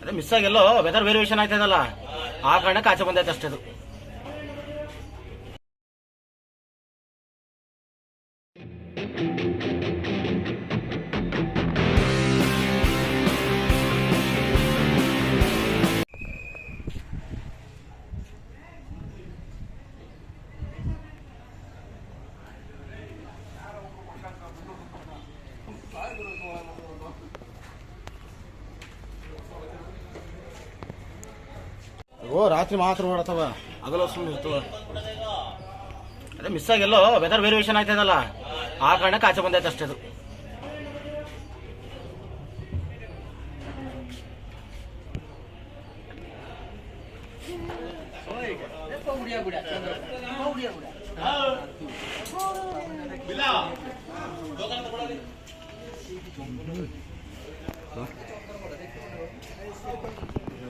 ಅದೇ ಮಿಸ್ ಆಗಿಲ್ಲೋ weather variation ಆಯ್ತದಲ್ಲ ಆ ಕಾರಣಕ್ಕೆ ಆಚೆ ಬಂದೈತೆ ಅಷ್ಟೇ ಅದು. ಓ, ರಾತ್ರಿ ಮಾತ್ರ ಓಡತ್ತವ ಅದಲ್ಲ ಸುಮ್ಮನೆ ಅದೇ ಮಿಸ್ ಆಗಿಲ್ಲೋ ವೆದರ್ ವೇರಿಯೇಷನ್ ಆಯ್ತದಲ್ಲ ಆ ಕಾರಣಕ್ಕೆ ಆಚೆ ಬಂದೈತೆ ಅಷ್ಟೇ ಅದು.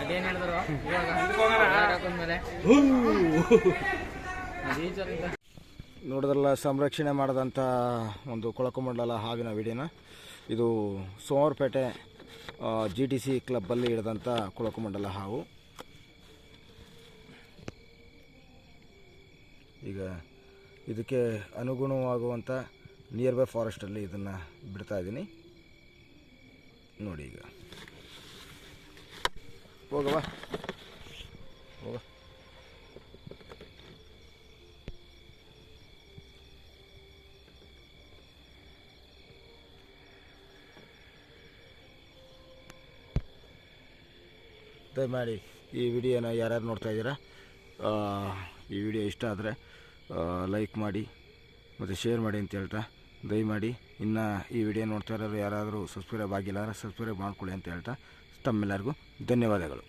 ಅದೇನ್ ಹೇಳಿದ್ರು ಹಾಕೊಂಡ್ಮೇಲೆ ನೋಡಿದ್ರಲ್ಲ, ಸಂರಕ್ಷಣೆ ಮಾಡಿದಂಥ ಒಂದು ಕೊಳಕುಮಂಡಲ ಹಾವಿನ ವಿಡಿಯೋನ. ಇದು ಸೋಮವಾರಪೇಟೆ ಜಿ ಟಿ ಸಿ ಕ್ಲಬ್ಬಲ್ಲಿ ಹಿಡಿದಂಥ ಕೊಳಕುಮಂಡಲ ಹಾವು. ಈಗ ಇದಕ್ಕೆ ಅನುಗುಣವಾಗುವಂಥ ನಿಯರ್ ಬೈ ಫಾರೆಸ್ಟಲ್ಲಿ ಇದನ್ನು ಬಿಡ್ತಾ ಇದ್ದೀನಿ. ನೋಡಿ ಈಗ. ಹೋಗವಾ ದಯಮಾಡಿ ಈ ವಿಡಿಯೋನ ಯಾರ್ಯಾರು ನೋಡ್ತಾ ಇದ್ದೀರಾ ಈ ವಿಡಿಯೋ ಇಷ್ಟ ಆದರೆ ಲೈಕ್ ಮಾಡಿ ಮತ್ತು ಶೇರ್ ಮಾಡಿ ಅಂತ ಹೇಳ್ತಾ, ದಯಮಾಡಿ ಇನ್ನು ಈ ವಿಡಿಯೋ ನೋಡ್ತಾ ಇರೋರು ಯಾರಾದರೂ ಸಬ್ಸ್ಕ್ರೈಬ್ ಆಗಿಲ್ಲ ಅಂದರೆ ಸಬ್ಸ್ಕ್ರೈಬ್ ಮಾಡ್ಕೊಳ್ಳಿ ಅಂತ ಹೇಳ್ತಾ, ತಮ್ಮೆಲ್ಲರಿಗೂ ಧನ್ಯವಾದಗಳು.